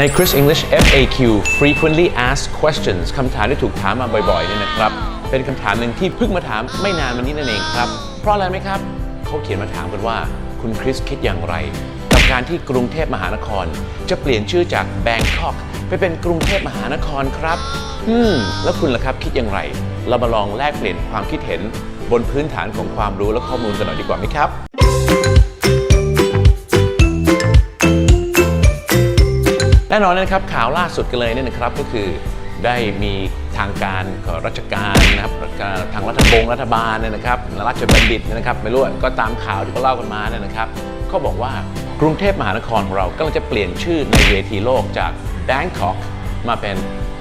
ใน Chris English FAQ Frequently Asked Questions คำถามที่ถูกถามมาบ่อยๆเนี่ยนะครับ เป็นคำถามหนึ่งที่เพิ่งมาถามไม่นานมานี้นั่นเองครับ เพราะอะไรไหมครับ เขาเขียนมาถามกันว่า คุณคริสคิดอย่างไร กับการที่กรุงเทพมหานคร จะเปลี่ยนชื่อจาก Bangkok ไปเป็นกรุงเทพมหานครครับ อืม แล้วคุณล่ะครับคิดอย่างไร เรามาลองแลกเปลี่ยนความคิดเห็นบนพื้นฐานของความรู้และข้อมูลกันหน่อยดีกว่าไหมครับ น่นอนนะครับข่าวล่าสุดกันเลยเนี่ยนะครับก็คือได้มีทางการของราชการนะครับทางรัฐบงรัฐบาลเนี่ยนะครับราชบัณฑิตเนี่ยนะครับไม่รู้อะก็ตามข่าวที่เขาเล่ากันมาเนี่ยนะครับเขาบอกว่ากรุงเทพมหานครของเรากำลังจะเปลี่ยนชื่อในเวทีโลกจาก Bangkok มาเป็น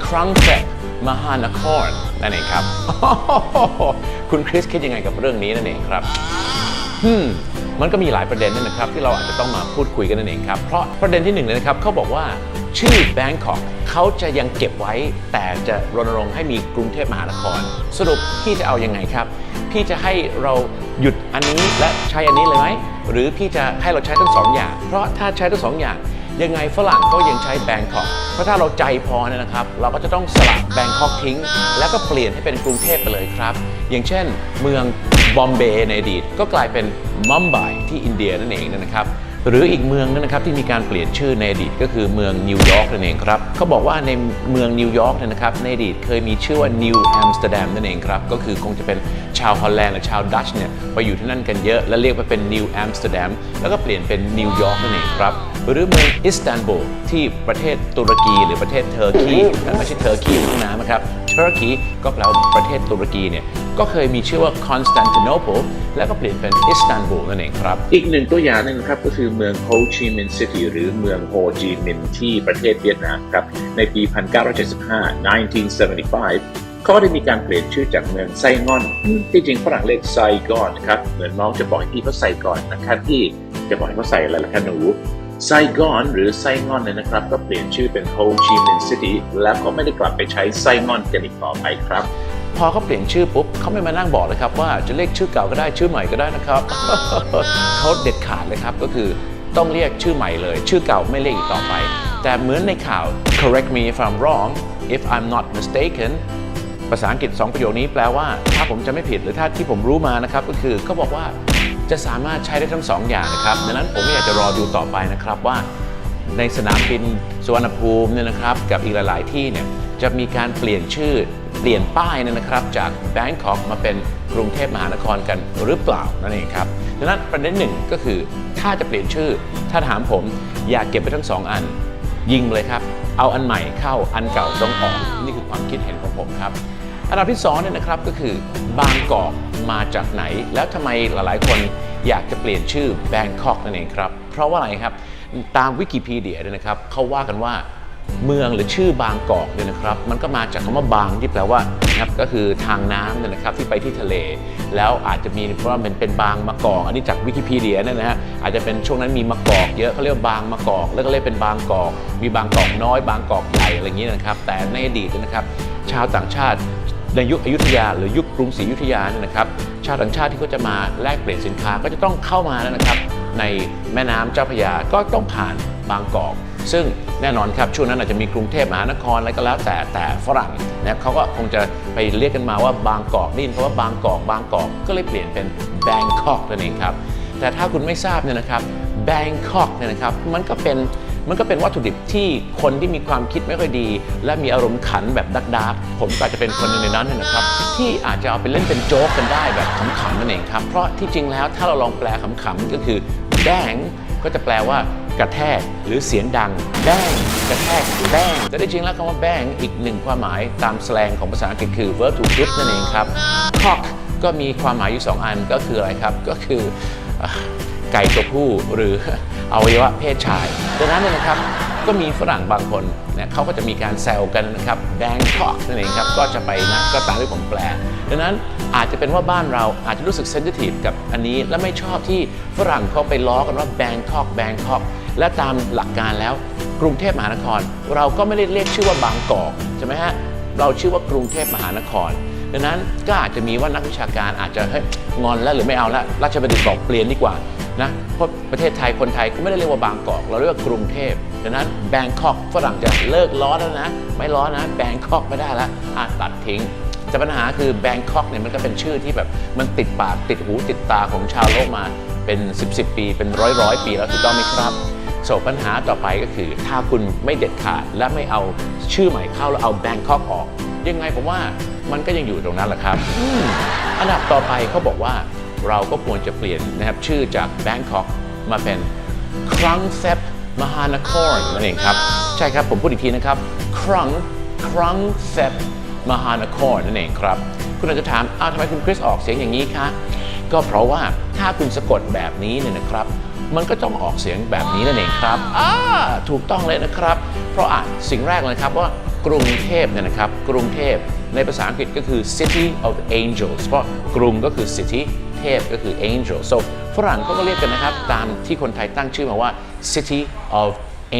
ครังเทพมหานครนั่นเองครับ คุณคริสคิดยังไงกับเรื่องนี้นั่นเองครับอื มันก็มีหลายประเด็นนั่นนะครับที่เราอาจจะต้องมาพูดคุยกันนั่นเองครับ เพราะประเด็นที่หนึ่งเลยนะครับเขาบอกว่าชื่อแบงคอกเขาจะยังเก็บไว้ แต่จะรณรงค์ให้มีกรุงเทพมหานคร สรุปพี่จะเอายังไงครับ พี่จะให้เราหยุดอันนี้และใช้อันนี้เลยไหมหรือพี่จะให้เราใช้ทั้งสองอย่าง เพราะถ้าใช้ทั้งสองอย่าง ยังไงฝรั่งก็ยังใช้แบงคอกเพราะถ้าเราใจพอเนี่ยนะครับ เราก็จะต้องสลับแบงคอกทิ้ง แล้วก็เปลี่ยนให้เป็นกรุงเทพไปเลยครับ อย่างเช่น เมืองบอมเบย์ในอดีตก็กลายเป็นมัมไบที่อินเดียนั่นเองนะครับ หรืออีกเมืองนึงนะครับที่มีการเปลี่ยนชื่อในอดีตก็คือเมืองนิวยอร์กนั่นเองครับเขาบอกว่าในเมืองนิวยอร์กเนี่ยนะครับในอดีตเคยมีชื่อว่านิวแอมสเตอร์ดัมนั่นเองครับก็คือคงจะเป็นชาวฮอลแลนด์หรือชาวดัตช์เนี่ยไปอยู่ที่นั่นกันเยอะ แล้วเรียกว่าเป็นนิวแอมสเตอร์ดัมแล้วก็เปลี่ยนเป็นนิวยอร์กนั่นเองครับหรือเมืองอิสตันบูลที่ประเทศตุรกีหรือประเทศเทอร์กีไม่ใช่เทอร์กีน้ำนะครับ เทอร์กีก็แปลว่าประเทศตุรกีเนี่ยก็เคยมีชื่อว่าคอนสแตนติโนเปิลแล้วก็เปลี่ยนเป็นอิสตันบูลนั่นเองครับ อีกหนึ่งตัวอย่างหนึงครับก็คือเมืองโฮจิมินห์ซิตี้หรือเมืองโฮจิมินห์ที่ประเทศเวียดนามครับ ในปี 1975 1975เขาก็ได้มีการเปลี่ยนชื่อจากเมืองไซงอน ที่จริงฝรั่งเรียกไซกอนครับ เหมือนน้องจะบอกให้พี่เขาใส่ก่อนนะครับที่จะบอกให้เขาใส่อะไรล่ะคะหนู ไซกอนหรือไซงอนเนี่ยนะครับ ก็เปลี่ยนชื่อเป็นโฮจิมินห์ซิตี้แล้วก็ไม่ได้กลับไปใช้ไซงอนกันอีกต่อไปครับ พอเขาเปลี่ยนชื่อปุ๊บเขาไม่มานั่งบอกเลยครับ ว่าจะเรียกชื่อเก่าก็ได้ชื่อใหม่ก็ได้นะครับ เขาเด็ดขาดเลยครับก็คือต้องเรียกชื่อใหม่เลย ชื่อเก่าไม่เรียกอีกต่อไป แต่เหมือนในข่าว correct me if I'm wrong if I'm not mistaken ภาษาอังกฤษ 2 ประโยคนี้แปลว่า ถ้าผมจะไม่ผิดหรือถ้าที่ผมรู้มานะครับ ก็คือเขาบอกว่า จะสามารถใช้ได้ทั้งสองอย่างนะครับดังนั้นผมอยากจะรอดูต่อไปนะครับว่า ในสนามบินสุวรรณภูมิเนี่ยนะครับกับอีกหลาย ๆ ที่เนี่ยจะมีการเปลี่ยนชื่อเปลี่ยนป้ายเนี่ยนะครับ จาก Bangkok มาเป็นกรุงเทพมหานครกันหรือเปล่านั่นเองครับดังนั้นประเด็นหนึ่งก็คือถ้าจะเปลี่ยนชื่อ ถ้าถามผมอยากเก็บไปทั้งสองอัน ยิงเลยครับ เอาอันใหม่เข้าอันเก่าต้องออกนี่คือความคิดเห็นของผมครับ อันดับที่สองเนี่ยนะครับก็คือบางกอกมาจากไหน แล้วทำไมหลายๆ คนอยากจะเปลี่ยนชื่อ Bangkok นั่นเองครับ เพราะว่าอะไรครับตามวิกิพีเดียเนี่ยนะครับเขาว่ากันว่าเมืองหรือชื่อบางกอกเนี่ยนะครับมันก็มาจากคำว่าบางที่แปลว่านะครับก็คือทางน้ำเนี่ยนะครับที่ไปที่ทะเล แล้วอาจจะมีเพราะว่ามันเป็นบางมะกอก อันนี้จากวิกิพีเดียเนี่ยนะฮะอาจจะเป็นช่วงนั้นมีมะกอกเยอะเขาเรียกว่าบางมะกอก แล้วก็เรียกเป็นบางกอก มีบางกอกน้อย บางกอกใหญ่อะไรอย่างนี้นะครับแต่ในอดีตนะครับชาวต่างชาติ ในยุคอยุธยา หรือยุคกรุงศรีอยุธยาเนี่ยนะครับชาวต่างชาติที่เขาจะมาแลกเปลี่ยนสินค้าก็จะต้องเข้ามานะครับ ในแม่น้ำเจ้าพระยาก็ต้องผ่านบางกอก ซึ่งแน่นอนครับช่วงนั้นอาจจะมีกรุงเทพมหานครอะไรก็แล้วแต่แต่ฝรั่งนะเขาก็คงจะไปเรียกกันมาว่าบางกอกนี่เพราะว่าบางกอกบางกอกก็เลยเปลี่ยนเป็นแบงคอกนั่นเองครับแต่ถ้าคุณไม่ทราบเนี่ยนะครับแบงคอกเนี่ยนะครับมันก็เป็น มันก็เป็นวัตถุดิบที่คนที่มีความคิดไม่ค่อยดี และมีอารมณ์ขันแบบดักดาร์กผมก็อาจจะเป็นคนหนึ่งในนั้นนะครับ ที่อาจจะเอาไปเล่นเป็นโจ๊กกันได้แบบขำๆนั่นเองครับ เพราะที่จริงแล้วถ้าเราลองแปลขำๆก็คือแดงก็จะแปลว่ากระแทกหรือเสียงดังแบงกระแทกแบงแต่ที่จริงแล้วคำว่าแบงอีกหนึ่งความหมายตามแสลงของภาษาอังกฤษคือ verb to grip นั่นเองครับ cock ก็มีความหมายอยู่สองอันก็คืออะไรครับ ก็คือ ไก่ตัวผู้หรืออวัยวะเพศชาย ดังนั้นเนี่ยนะครับก็มีฝรั่งบางคนเนี่ยเขาก็จะมีการแซวกันนะครับแบงคอกนั่นเองครับก็จะไปนะก็ตามที่ผมแปล ดังนั้นอาจจะเป็นว่าบ้านเราอาจจะรู้สึกเซนซิทีฟกับอันนี้ และไม่ชอบที่ฝรั่งเขาไปล้อกันว่าแบงคอกแบงคอกและตามหลักการแล้วกรุงเทพมหานคร เราก็ไม่ได้เรียกชื่อว่าบางกอกใช่ไหมฮะเราชื่อว่ากรุงเทพมหานคร ดังนั้นก็อาจจะมีว่านักวิชาการอาจจะเฮ้ยงอนแล้วหรือไม่เอาแล้วราชบัณฑิตบอกเปลี่ยนดีกว่า นะเพราะประเทศไทยคนไทยก็ไม่ได้เรียกว่าบางกอก เราเรียกว่ากรุงเทพดังนั้นแบงคอกฝรั่งจะเลิกล้อแล้วนะ ไม่ล้อนะแบงคอกไม่ได้แล้วอะตัดทิ้งแต่ปัญหาคือแบงคอกเนี่ยมันก็เป็นชื่อที่แบบมันติดปากติดหูติดตาของชาวโลกมาเป็น 10บสปี เป็นร้อยร้อยปีแล้วถูกต้องไหมครับโศกปัญหาต่อไปก็คือ ถ้าคุณไม่เด็ดขาดและไม่เอาชื่อใหม่เข้าแล้วเอาแบงคอกออก ยังไงผมว่ามันก็ยังอยู่ตรงนั้นแหละครับ อันดับต่อไปเขาบอกว่า เราก็ควรจะเปลี่ยนนะครับชื่อจากแบงคอกมาเป็นครังเซปมหานครนั่นเองครับ ใช่ครับผมพูดอีกทีนะครับ ครังครังเซปมหานครนั่นเองครับ คุณอาจจะถามอ้าวทำไมคุณคริสออกเสียงอย่างนี้คะก็เพราะว่าถ้าคุณสะกดแบบนี้เนี่ยนะครับ มันก็ต้องออกเสียงแบบนี้นั่นเองครับอ่าถูกต้องเลยนะครับ เพราะอะสิ่งแรกเลยครับว่ากรุงเทพเนี่ยนะครับ กรุงเทพในภาษาอังกฤษก็คือ city of angels เพราะกรุงก็คือ city เทพก็คือ angel so ฝรั่งเขาก็เรียกกันนะครับ ตามที่คนไทยตั้งชื่อมาว่า city of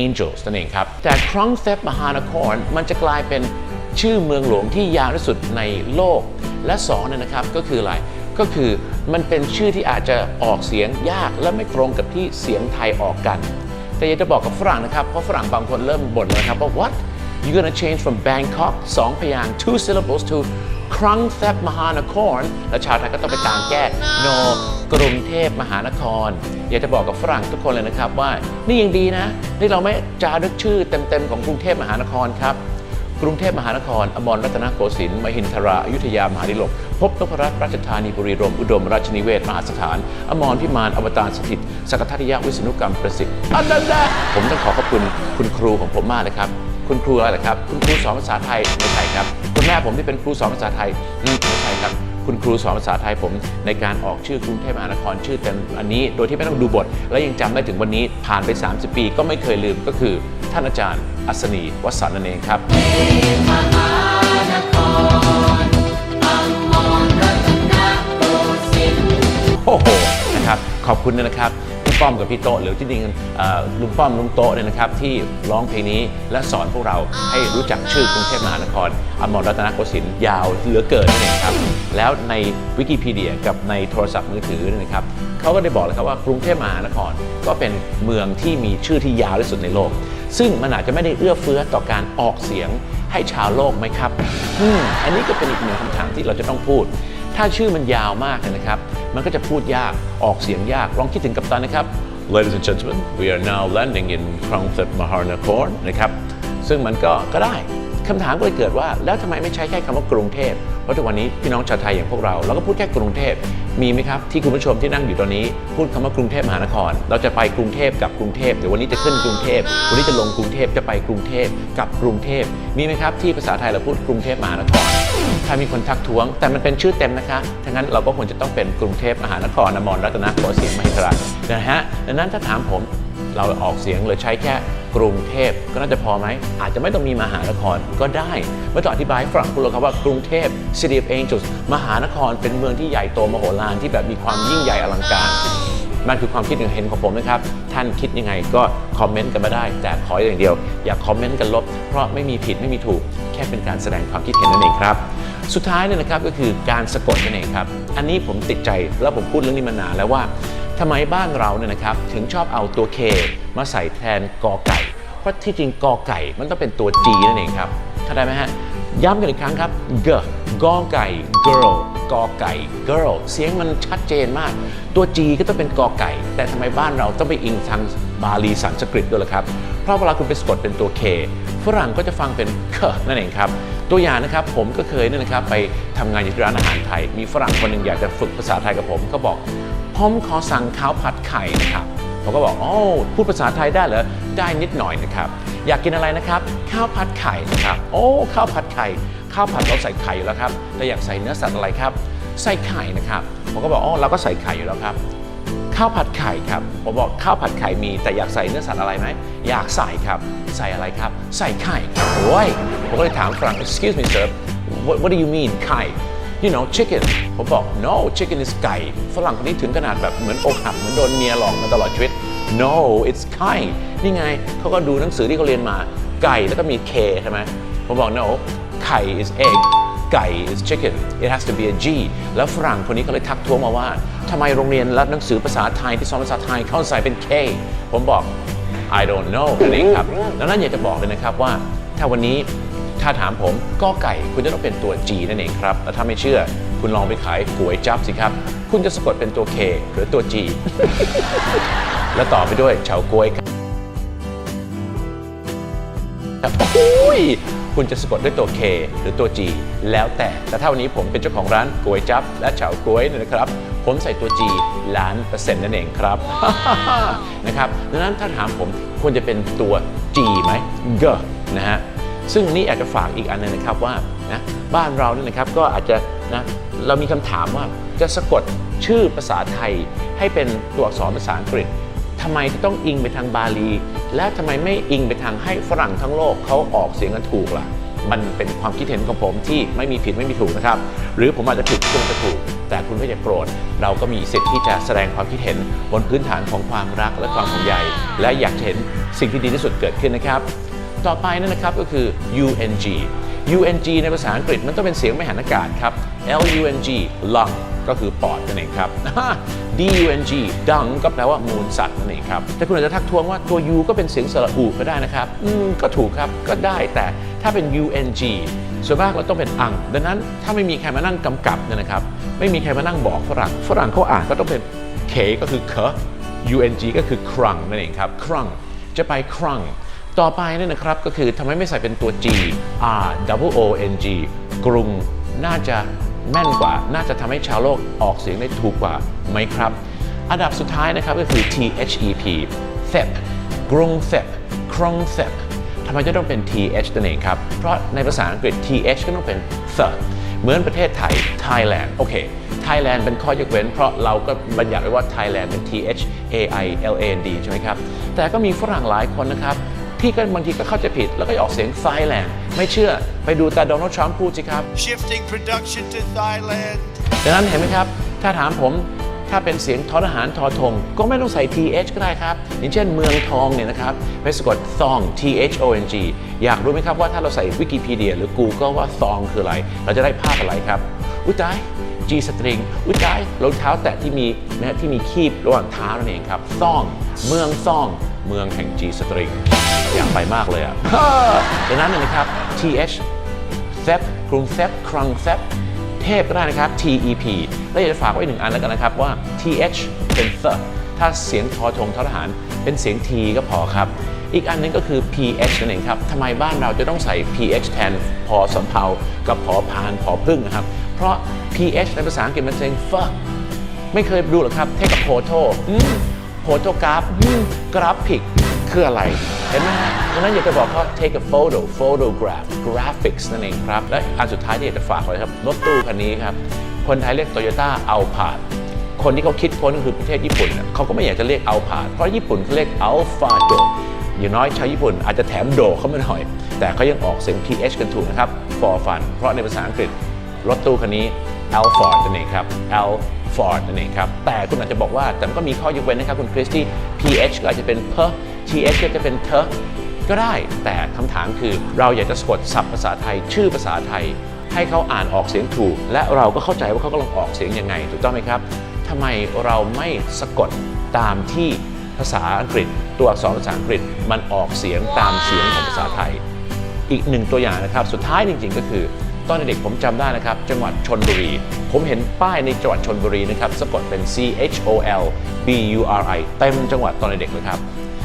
angels นั่นเองครับ แต่ครองเซปมหานครมันจะกลายเป็นชื่อเมืองหลวงที่ยาวที่สุดในโลก และสองเนี่ยนะครับก็คืออะไรก็คือมันเป็นชื่อที่อาจจะออกเสียงยากและไม่ตรงกับที่เสียงไทยออกกัน แต่อยากจะบอกกับฝรั่งนะครับ เพราะฝรั่งบางคนเริ่มบ่นแล้วนะครับว่า what you gonna change from Bangkok สองพยาง two syllables to ครั้งแซบมหานคร แล้วชาวไทยก็ต้องไปตามแก้ no กรุงเทพมหานคร อยากจะบอกกับฝรั่งทุกคนเลยนะครับว่า นี่ยังดีนะ นี่เราไม่จารึกชื่อเต็มๆของกรุงเทพมหานครครับกรุงเทพมหานคร อมรรัตนโกสินทร์มหินทราอยุธยามหาดิลก พบนพรัตน์ราชธานีบุรีรมย์อุดม ราชนิเวศมหาสถาน อมรพิมาน อวตารสถิตสกทัตยวิษณุกรรมประสิทธิ์อันนั้นนะผมต้องขอขอบคุณคุณครูของผมมากเลยครับ คุณครูอะไรล่ะครับ คุณครูสอนภาษาไทยไม่ใช่ครับ คุณแม่ผมที่เป็นครูสอนภาษาไทยอืมไม่ใช่ครับ คุณครูสอนภาษาไทยผม ในการออกชื่อกรุงเทพมหานครชื่อเต็มอันนี้ โดยที่ไม่ต้องดูบท และยังจำได้ถึงวันนี้ผ่านไป 30 ปีก็ไม่เคยลืมก็คือ ท่านอาจารย์ อัศนีวสันต์นั่นเองครับโอ้โห นะครับ ขอบคุณนะครับ พี่ป้อมกับพี่โตะหรือที่จริงเอ่อลุงป้อมลุงโตะเนี่ยนะครับที่ร้องเพลงนี้และสอนพวกเราให้รู้จักชื่อกรุงเทพมหานครอมรรัตนโกสินทร์ยาวเหลือเกินนั่นเองครับแล้วในวิกิพีเดียกับในโทรศัพท์มือถือเนี่ยนะครับเขาก็ได้บอกเลยครับว่ากรุงเทพมหานครก็เป็นเมืองที่มีชื่อที่ยาวที่สุดในโลก ซึ่งมันอาจจะไม่ได้เอื้อเฟื้อต่อการออกเสียงให้ชาวโลกไหมครับอืมอันนี้ก็เป็นอีกหนึ่งคำถามที่เราจะต้องพูด ถ้าชื่อมันยาวมากนะครับ มันก็จะพูดยาก ออกเสียงยาก ลองคิดถึงกัปตันนะครับ Ladies and gentlemen we are now landing in Krangthep Maharnakhon นะครับ ซึ่งมันก็ก็ได้ คำถามก็เลยเกิดว่า แล้วทำไมไม่ใช้แค่คำว่ากรุงเทพเพราะทุกวันนี้พี่น้องชาวไทยอย่างพวกเราเราก็พูดแค่กรุงเทพมีไหมครับที่คุณผู้ชมที่นั่งอยู่ตอนนี้ พูดคำว่ากรุงเทพมหานคร เราจะไปกรุงเทพกับกรุงเทพเดี๋ยววันนี้จะขึ้นกรุงเทพวันนี้จะลงกรุงเทพจะไปกรุงเทพกับกรุงเทพมีไหมครับที่ภาษาไทยเราพูดกรุงเทพมหานครถ้ามีคนทักท้วง แต่มันเป็นชื่อเต็มนะคะถ้างั้นเราก็ควรจะต้องเป็นกรุงเทพมหานครอมรรัตนโกสินทร์มหิทรานะฮะดังนั้นถ้าถามผมเราออกเสียงเลยใช้แค่ กรุงเทพก็น่าจะพอไหม อาจจะไม่ต้องมีมหานครก็ได้เมื่อตออธิบายให้ฝรั่งพูดแล้ครับว่ากรุงเทพ City of Angels มหานครเป็นเมืองที่ใหญ่โตมโหฬารที่แบบมีความยิ่งใหญ่อลังการมันคือความคิดเห็นของผมนะครับ ท่านคิดยังไงก็คอมเมนต์กันมาได้ แต่ขออย่างเดียว อย่าคอมเมนต์กันลบ เพราะไม่มีผิดไม่มีถูก แค่เป็นการแสดงความคิดเห็นนั่นเองครับ สุดท้ายเนี่ยนะครับก็คือการสะกดนั่นเองครับ อันนี้ผมติดใจแล้วผมพูดเรื่องนี้มานานแล้วว่า ทำไมบ้านเราเนี่ยนะครับถึงชอบเอาตัว K มาใส่แทนกอไก่ เพราะที่จริงกอไก่มันต้องเป็นตัว G นั่นเองครับเข้าใจไหมฮะย้ำกันอีกครั้งครับ g กอไก่ girl กอไก่ girl เสียงมันชัดเจนมาก ตัว G ก็ต้องเป็นกอไก่ แต่ทำไมบ้านเราต้องไปอิงทางบาลีสันสกฤตด้วยล่ะครับ เพราะเวลาคุณไปสะกดเป็นตัว K ฝรั่งก็จะฟังเป็นเคนั่นเองครับ ตัวอย่างนะครับผมก็เคยเนี่ยนะครับไปทำงานอยู่ที่ร้านอาหารไทย มีฝรั่งคนหนึ่งอยากจะฝึกภาษาไทยกับผมก็บอก ผมขอสั่งข้าวผัดไข่นะครับผมก็บอกอ๋อพูดภาษาไทยได้เหรอได้นิดหน่อยนะครับ อยากกินอะไรนะครับ ข้าวผัดไข่นะครับโอ้ข้าวผัดไข่ข้าวผัดเราใส่ไข่อยู่แล้วครับแต่อยากใส่เนื้อสัตว์อะไรครับ ใส่ไข่นะครับผมก็บอกอ๋อเราก็ใส่ไข่อยู่แล้วครับข้าวผัดไข่ครับผมบอกข้าวผัดไข่มี แต่อยากใส่เนื้อสัตว์อะไรไหมอยากใส่ครับ ใส่อะไรครับ ใส่ไข่ครับโอ้ยผมก็เลยถามฝรั่ง excuse me sir what, what do you mean ไข่ you know chicken ผมบอก no chicken is ไก่ฝรั่งคนนี้ถึงขนาดแบบเหมือนอกหักเหมือนโดนเมียหลอกมาตลอดชีวิต no it's ไข่นี่ไงเขาก็ดูหนังสือที่เขาเรียนมาไก่แล้วก็มี K ใช่ไหมผมบอก no ไข่ is egg ไก่ is chicken it has to be a G แล้วฝรั่งคนนี้ก็เลยทักท้วงมาว่าทำไมโรงเรียนรับหนังสือภาษาไทยที่สอนภาษาไทยเข้าใส่เป็น K ผมบอก I don't know นั่นเองครับดังนั้นอยากจะบอกเลยนะครับว่า ถ้าวันนี้ ถ้าถามผมก็ไก่คุณจะต้องเป็นตัว G นั่นเองครับ แล้วถ้าไม่เชื่อคุณลองไปขายก๋วยจับสิครับ คุณจะสะกดเป็นตัว K หรือตัว G แล้วต่อไปด้วยเฉาก๊วยครับครับโอ้ยคุณจะสะกดด้วยตัว K หรือตัว G แล้วแต่ แต่ถ้าวันนี้ผมเป็นเจ้าของร้านก๋วยจับ และเฉาก๊วยนะครับ ผมใส่ตัว G ล้านเปอร์เซ็นต์นั่นเองครับนะครับดังนั้นถ้าถามผมควรจะเป็นตัว G ไหม G นะฮะ ซึ่งนี่อาจจะฝากอีกอันหนึงนะครับว่านะบ้านเราเนี่ยนะครับก็อาจจะนะเรามีคำถามว่าจะสะกดชื่อภาษาไทยให้เป็นตัวอักษรภาษาอังกฤษทำไมต้องอิงไปทางบาลี และทำไมไม่อิงไปทางให้ฝรั่งทั้งโลกเขาออกเสียงกันถูกล่ะมันเป็นความคิดเห็นของผมที่ไม่มีผิดไม่มีถูกนะครับ หรือผมอาจจะผิดคุณจะถูก แต่คุณไม่จะโกรธ เราก็มีสิทธิ์ที่จะแสดงความคิดเห็นบนพื้นฐานของความรักและความห่วงใยและอยากเห็นสิ่งที่ดีที่สุดเกิดขึ้นนะครับ ต่อไปนั่นนะครับก็คือ UNG UNG ในภาษาอังกฤษมันต้องเป็นเสียงไม่หันอากาศครับ LUNG lung ก็คือปอดนั่นเองครับ DUNG dung ก็แปลว่ามูลสัตว์นั่นเองครับ แต่คุณอาจจะทักท้วงว่าตัว U ก็เป็นเสียงสระอูก็ได้นะครับ อืม ก็ถูกครับ ก็ได้ แต่ถ้าเป็น UNG ส่วนมากเราต้องเป็นอัง ดังนั้นถ้าไม่มีใครมานั่งกำกับเนี่ยนะครับ ไม่มีใครมานั่งบอกฝรั่ง ฝรั่งเขาอ่านก็ต้องเป็น K ก็คือ k UNG ก็คือ crung นั่นเองครับ crung จะไป crung ต่อไปนี่นะครับก็คือทำไมไม่ใส่เป็นตัว G R W O N G กรุงน่าจะแม่นกว่า น่าจะทำให้ชาวโลกออกเสียงได้ถูกกว่าไหมครับ อันดับสุดท้ายนะครับก็คือ T H E P thep กรุง thep ครอง thep ทำไมจะต้องเป็น th นั่นเองครับ เพราะในภาษาอังกฤษ th ก็ต้องเป็น the เหมือนประเทศไทย Thailand โอเค Thailand เป็นข้อยกเว้น เพราะเราก็บัญญัติไว้ว่า Thailand เป็น th a i l a n d ใช่ไหมครับ แต่ก็มีฝรั่งหลายคนนะครับ ที่ก็บางทีก็เข้าใจผิด แล้วก็ออกเสียง Thailand ไม่เชื่อไปดูตาโดนัลด์ทรัมป์พูดสิครับ Shifting production to Thailand. ดังนั้นเห็นไหมครับ ถ้าถามผมถ้าเป็นเสียงทอทหารทอทง ก็ไม่ต้องใส่ th ก็ได้ครับอย่างเช่นเมืองทองเนี่ยนะครับไปสะกด thong t h o n g อยากรู้ไหมครับว่าถ้าเราใส่วิกิพีเดียหรือ Google ว่า thong คืออะไร เราจะได้ภาพอะไรครับ อุ้ยตาย G string อุ้ยตายรองเท้าแตะที่มีนะฮะที่มีคีบระหว่างเท้านั่นเองครับ thong เมือง thong เมืองแห่ง G string อยากไปมากเลยอะดังนั้นเนยนะครับ th เซฟกรุงเซฟครังเซฟเทพก็ได้นะครับ TEP แล้วอยากจะฝากไว้หนึ่งอันแล้วกันนะครับว่า TH เป็น the ถ้าเสียงทอทงทอทหาร เป็นเสียง T ก็พอครับ อีกอันหนึงก็คือ PH นั่นเองครับทำไมบ้านเราจะต้องใส่ PH แทนพอสำเภากับพอพานพอพึ่งนะครับ เพราะ PH ในภาษาอังกฤษมันเสียง fuck ไม่เคยดูหรอครับ เทคกับโฟโต้โฟโตกราฟกราฟิก คืออะไร เห็นไหมฮะดังนั้นอยากจะบอกว่า take a photo photograph graphics นั่นเองครับ และอันสุดท้ายที่อยากจะฝากไว้ครับ รถตู้คันนี้ครับ คนไทยเรียก Toyota Alphard คนที่เขาคิดค้นก็คือประเทศญี่ปุ่นน่ะเขาก็ไม่อยากจะเรียก Alphard เพราะญี่ปุ่นเขาเรียก Alphado อย่างน้อยชาวญี่ปุ่นอาจจะแถมโดเข้ามาหน่อย แต่เขายังออกเสียง th กันถูกนะครับ for fun เพราะในภาษาอังกฤษรถตู้คันนี้ L Ford นั่นเองครับ L Ford นั่นเองครับ แต่คุณอาจจะบอกว่าแต่มันก็มีข้อยกเว้นนะครับคุณคริสที่ PH ก็อาจจะเป็น p TH ก็จะเป็น t ก็ได้ แต่คำถามคือเราอยากจะสะกดศัพท์ภาษาไทย ชื่อภาษาไทย ให้เขาอ่านออกเสียงถูก และเราก็เข้าใจว่าเขากำลังออกเสียงยังไง ถูกต้องไหมครับทำไมเราไม่สะกดตามที่ภาษาอังกฤษ ตัวอักษรภาษาอังกฤษมันออกเสียงตามเสียงของภาษาไทย อีกหนึ่งตัวอย่างนะครับ สุดท้ายจริง ๆ ก็คือ ตอนเด็กผมจำได้นะครับ จังหวัดชนบุรี ผมเห็นป้ายในจังหวัดชนบุรีนะครับสะกดเป็น C H O L B U R I เต็มจังหวัดตอนเด็กเลยครับ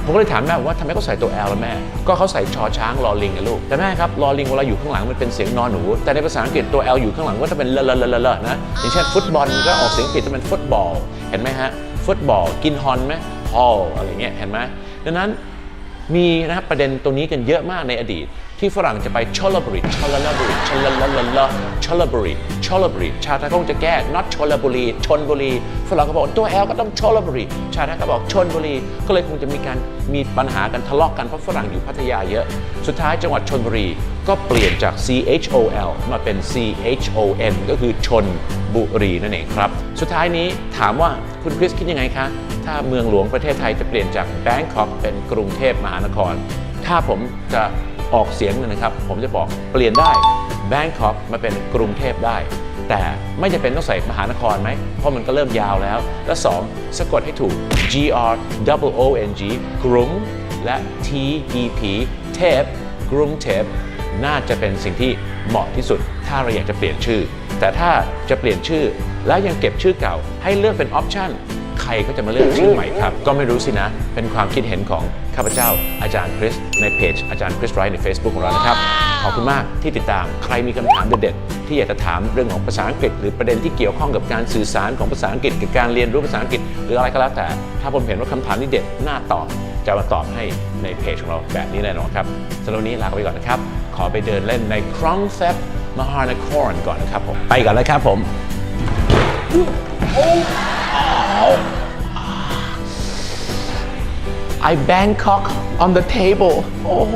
ผมก็เลยถามแม่ว่าทำไมเขาใส่ตัว L ล่ะแม่ ก็เขาใส่ชอช้างลอลิงกันลูก แต่แม่ครับลอลิงเวลาอยู่ข้างหลังมันเป็นเสียงนอนหนู แต่ในภาษาอังกฤษตัว L อยู่ข้างหลังก็จะเป็นเลอะเลอะเลอะเลอะนะ อย่างเช่นฟุตบอลก็ออกเสียงผิดจะเป็นฟุตบอล เห็นไหมฮะ ฟุตบอล กินฮอนไหมฮอลอะไรเงี้ย เห็นไหมดังนั้นมีนะครับประเด็นตรงนี้กันเยอะมากในอดีต ที่ฝรั่งจะไปชอลบุรีชอลลบุรีชอลลลลชอลบุรีชอลบุรีชาไทยก็คงจะแก้ not ชอลบุรีชนบุรีฝรั่งก็บอกตัว L ก็ต้องชอลบุรีชาไทยก็บอกชนบุรีก็เลยคงจะมีการมีปัญหากันทะเลาะกันเพราะฝรั่งอยู่พัทยาเยอะ สุดท้ายจังหวัดชนบุรีก็เปลี่ยนจาก C H O L มาเป็น C H O N ก็คือชนบุรีนั่นเองครับ สุดท้ายนี้ถามว่าคุณคริสคิดยังไงคะถ้าเมืองหลวงประเทศไทยจะเปลี่ยนจากแบงคอกเป็นกรุงเทพมหานคร ถ้าผมจะ ออกเสียงเนยนะครับ ผมจะบอกเปลี่ยนได้แบงคอกมาเป็นกรุงเทพได้ แต่ไม่จะเป็นต้องใส่มหานครไหม เพราะมันก็เริ่มยาวแล้ว และ 2 สะกดให้ถูก G R O O N G กรุงและ TEP เทปกรุงเทพน่าจะเป็นสิ่งที่เหมาะที่สุด ถ้าเราอยากจะเปลี่ยนชื่อ แต่ถ้าจะเปลี่ยนชื่อ แล้วยังเก็บชื่อเก่า ให้เลือกเป็นออปชัน รก็จะมาเลือกชื่อใหม่ครับ ก็ไม่รู้สินะ เป็นความคิดเห็นของข้าพเจ้าอาจารย์คริสในเพจอาจารย์คริสไรใน Facebook ของเรานะครับ ขอบคุณมากที่ติดตาม ใครมีคำถามเด็ดๆที่อยากจะถามเรื่องของภาษาอังกฤษ หรือประเด็นที่เกี่ยวข้องกับการสื่อสารของภาษาอังกฤษกับการเรียนรู้ภาษาอังกฤษ หรืออะไรก็แล้วแต่ ถ้าผมเห็นว่าคำถามนี้เด็ดน่าตอบจะมาตอบให้ในเพจของเราแบบนี้แน่นอนครับสำหรับวันนี้ลาไปก่อนนะครับ ขอไปเดินเล่นในครองเซปมหานครก่อนนะครับผม ไปก่อนแล้วครับผม I Bangkok on the table. Oh.